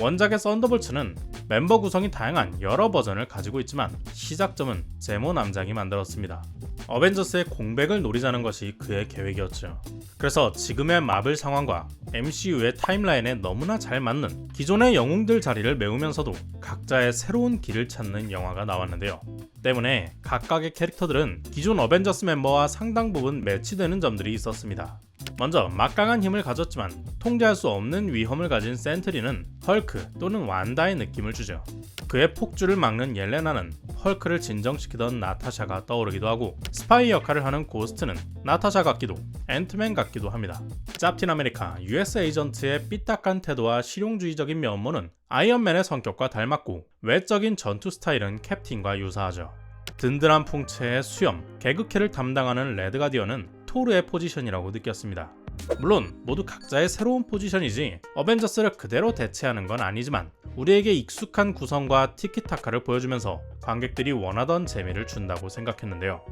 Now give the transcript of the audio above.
원작의 썬더볼츠는 멤버 구성이 다양한 여러 버전을 가지고 있지만 시작점은 제모 남장이 만들었습니다. 어벤져스의 공백을 노리자는 것이 그의 계획이었죠. 그래서 지금의 마블 상황과 MCU의 타임라인에 너무나 잘 맞는 기존의 영웅들 자리를 메우면서도 각자의 새로운 길을 찾는 영화가 나왔는데요. 때문에 각각의 캐릭터들은 기존 어벤져스 멤버와 상당 부분 매치되는 점들이 있었습니다. 먼저 막강한 힘을 가졌지만 통제할 수 없는 위험을 가진 센트리는 헐크 또는 완다의 느낌을 주죠. 그의 폭주를 막는 옐레나는 헐크를 진정시키던 나타샤가 떠오르기도 하고 스파이 역할을 하는 고스트는 나타샤 같기도 앤트맨 같기도 합니다. 짭틴 아메리카 US 에이전트의 삐딱한 태도와 실용주의적인 면모는 아이언맨의 성격과 닮았고 외적인 전투 스타일은 캡틴과 유사하죠. 든든한 풍채의 수염, 개그캐를 담당하는 레드 가디언은 토르의 포지션이라고 느꼈습니다. 물론 모두 각자의 새로운 포지션이지 어벤져스를 그대로 대체하는 건 아니지만 우리에게 익숙한 구성과 티키타카를 보여주면서 관객들이 원하던 재미를 준다고 생각했는데요.